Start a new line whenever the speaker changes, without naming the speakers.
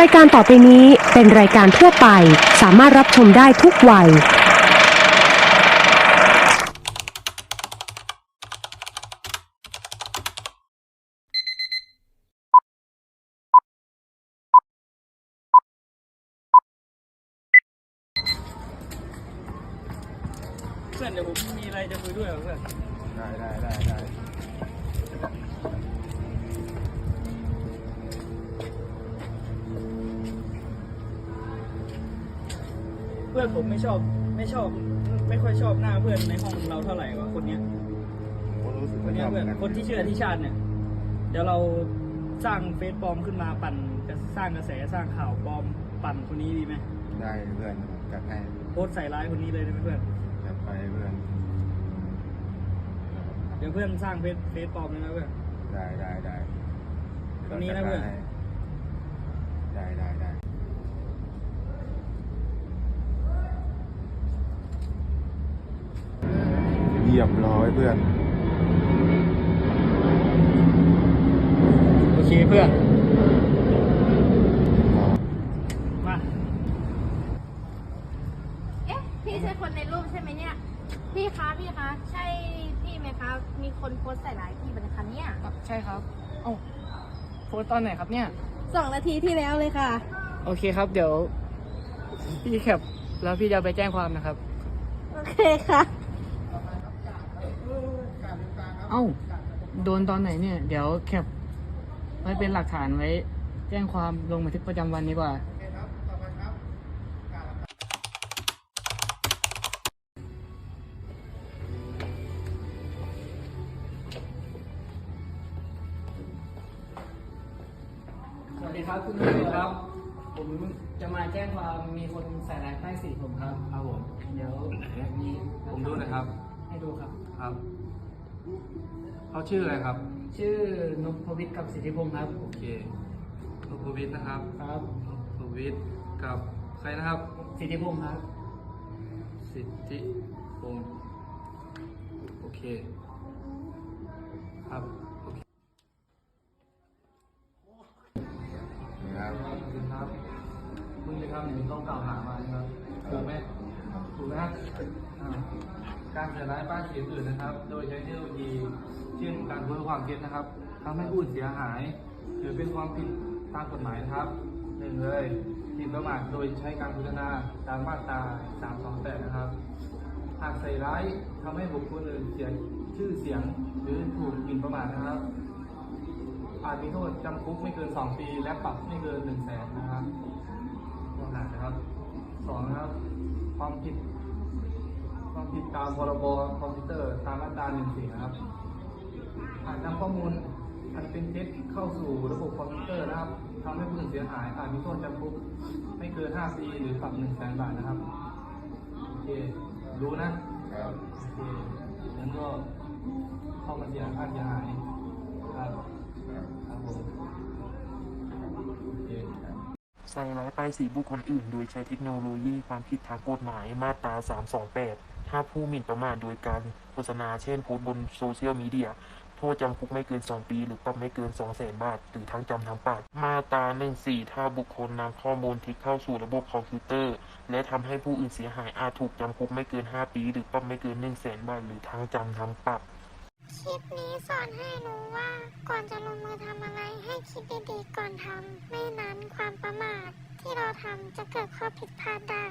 รายการต่อไปนี้เป็นรายการทั่วไป สามารถรับชมได้ทุกวัย
เพื่อนเดี๋ยวผมมีอะไรจะคุยด้วยกับเพื่อน
ได้ได้ได้ได้
พื่อนผมไม่ชอบไม่ชอบ ไม่ค่อยชอบหน้าเพื่อนในห้องเราเท่าไหร่วะคนเนี้ย
ผมก็รู้สึก
ค
ว่าน
เนี้
ช
ย
อบเหมื
เพื่อ
อนนกัน
คนที่ชื่ออธิชาติเนี่ย เดี๋ยวเราสร้างเฟซปลอมขึ้นมาปั่นจะสร้างกระแสสร้างข่าวปลอมปั่นคนนี้ดีไหม
ได้เพื่อนจัดให้
โพสต์ใส่ร้ายคนนี้เลยได้ไหมเพื่อน
จัดไปเพื่อน
เดี๋ยวเพื่อนสร้างเฟซเฟซปลอมเลยนะเพื่อน
ได้ได้ได้
วันนี้นะเพื่อน
ได้ได้ได้ เรียบร้อยเพื่อน
โอเคเพื่อน มา
เอ๊ะ พี่ใช่คนในรูปใช่ไหมเนี่ย พี่คะ พี่คะ ใช่พี่ไหมคะ มีคนโพสต์ใส่ร้ายพี่บันคะเนี่ย
ใช่ครับ เอ้าโพสต์ตอนไหนครับเนี่ย
สองนาทีที่แล้วเลยค่ะ
โอเคครับ เดี๋ยว พี่แคปแล้วพี่จะเอาไปแจ้งความนะครับ
โอเคค่ะ
เอ้า โดนตอนไหนเนี่ย เดี๋ยวแคปไว้เป็นหลักฐานไว้ แจ้งความลงบันทึกประจำวันดีกว่า สวัสดีครับคุณตำรวจครับ ผมจะมาแจ้งความมีคนใส่ร้ายป้ายสีผมครับ
ครับผม
เดี๋ยวมี
ผมดูหนะครับ
ให้ดูครับ
ครับ เขาชื่ออะไรครับ
ชื่อนพวิทย์กับสิทธิพงศ์ครับ
โอเคนุพวิทย์นะครับ
ครับ
นุพวิทย์กับใครนะครับ
สิทธิพงศ์ครับ
สิทธิพงศ์โอเค ครับโอเค
นะครับ
ขอบคุณครับคุณจะทำอย่างที่ต้องกล่าวหามาใช่ไหมครับถูกไหมถูกนะครับอ่า การใส่ร้ายป้ายสีอื่นนะครับ โดยใช้เทคโนโลยีเช่นการโพสต์ความเท็จนะครับทำให้ผู้อื่นเสียหายหรือเป็นความผิดตามกฎหมายนะครับหนึ่งเลยหมิ่นประมาทโดยใช้การโฆษณาตามมาตรา 328 นะครับ หากใส่ร้ายทำให้บุคคลอื่นเสียชื่อเสียงหรือถูกหมิ่นประมาทนะครับ อาจมีโทษจำคุกไม่เกิน 2 ปี และปรับไม่เกิน1 0 0 0 0แสนนะครับข้อหานะครับสองนะครับ ความผิด ความผิดตามพรบคอมพิวเตอร์ตามมาตรา14นะครับอาจนำข้อมูลอันเป็นเท็จเข้าสู่ระบบคอมพิวเตอร์นะครับทำให้ผู้อื่นเสียหายอาจมีโทษจำคุกไม่เกิน 5 ปี หรือปรับ1 0 0 0 0แสนบาทนะครับ โอเค รู้นะ
ครับ
โอเคงั้นก็เข้ามาเสียค่าเสียหายครับ
ครับ
ครับผมโอเคครับ
ใส่ร้ายป้ายสีบุคคลอื่น โดยใช้เทคโนโลยีความผิดทางกฎหมายมาตรา 328 ถ้าผู้หมิ่นประมาทโดยการโฆษณาเช่นโพสต์บนโซเชียลมีเดียโทษจำคุกไม่เกิน 2 ปี หรือปรับไม่เกิน 2 0 0แสนบาท หรือทั้งจำทั้งปรับมาตรา14 ถ้าบุคคลนำข้อมูลท็จเข้าสู่ระบบคอมพิวเตอร์ และทำให้ผู้อื่นเสียหายอาจถูกจำคุกไม่เกิน 5 ปี หรือปรับไม่เกิน 1 0 0 0 0แสนบาท หรือทั้งจำทั้งปรับ
คลิปนี้สอนให้รู้ว่าก่อนจะลงมือทำอะไรให้คิดดีๆก่อนทำไม่นั้นความประมาทที่เราทำจะเกิดข้อผิดพลาดได้